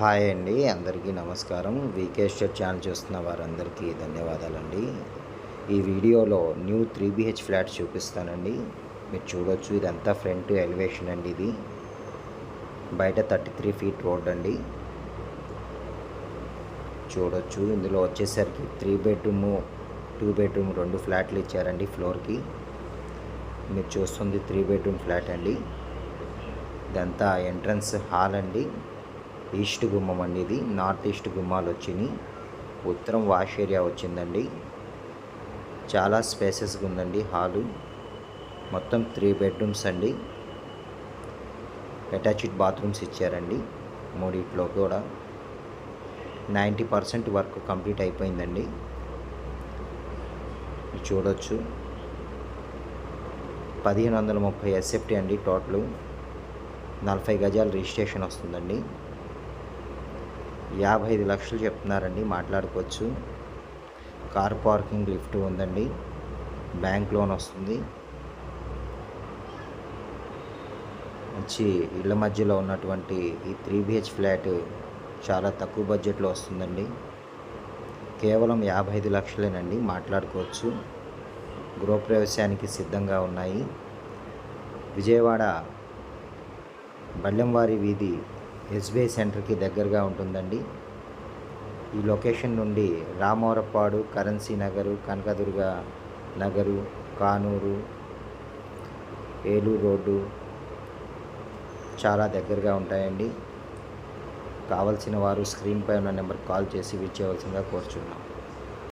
Hi అండి అందరికీ నమస్కారం. వీకే స్టేట్ ఛానల్ చూస్తున్న వారందరికీ ధన్యవాదాలండి. ఈ వీడియోలో న్యూ త్రీ బిహెచ్ ఫ్లాట్ చూపిస్తానండి. మీరు చూడొచ్చు ఇదంతా ఫ్రంట్ ఎలివేషన్ అండి ఇది. బయట థర్టీ త్రీ ఫీట్ రోడ్ అండి. చూడొచ్చు ఇందులో వచ్చేసరికి త్రీ బెడ్రూమ్ టూ బెడ్రూమ్ రెండు ఫ్లాట్లు ఇచ్చారండి ఫ్లోర్కి. మీరు చూస్తుంది త్రీ బెడ్రూమ్ ఫ్లాట్ అండి. ఇదంతా ఎంట్రన్స్ హాల్ అండి. ఈస్ట్ గుమ్మం అండి ఇది నార్త్ ఈస్ట్ గుమ్మాలు వచ్చినాయి ఉత్తరం వాష్ ఏరియా వచ్చిందండి. చాలా స్పేసెస్గా ఉందండి హాలు. మొత్తం త్రీ బెడ్రూమ్స్ అండి. అటాచ్డ్ బాత్రూమ్స్ ఇచ్చారండి మూడిట్లో కూడా. నైంటీ పర్సెంట్ వర్క్ కంప్లీట్ అయిపోయిందండి. చూడొచ్చు. పదిహేను వందల ముప్పై ఎస్ఎఫ్టీ అండి టోటల్. నలభై గజాలు రిజిస్ట్రేషన్ వస్తుందండి. యాభై ఐదు లక్షలు చెప్తున్నారండి మాట్లాడుకోవచ్చు. కార్ పార్కింగ్ లిఫ్ట్ ఉందండి బ్యాంక్ లోన్ వస్తుంది. మంచి ఇళ్ళ మధ్యలో ఉన్నటువంటి ఈ త్రీ బిహెచ్ ఫ్లాట్ చాలా తక్కువ బడ్జెట్లో వస్తుందండి. కేవలం యాభై ఐదు లక్షలేనండి మాట్లాడుకోవచ్చు. గృహప్రవేశానికి సిద్ధంగా ఉన్నాయి. విజయవాడ బళ్ళెంవారి వీధి ఎస్బీఐ సెంటర్కి దగ్గరగా ఉంటుందండి. ఈ లొకేషన్ నుండి రామవరపాడు కరెన్సీ నగరు కనకదుర్గ నగరు కానూరు ఏలూరు రోడ్డు చాలా దగ్గరగా ఉంటాయండి. కావలసిన వారు స్క్రీన్పై ఉన్న నెంబర్కి కాల్ చేసి విచ్చేయవలసిందిగా కోరుచున్నాం.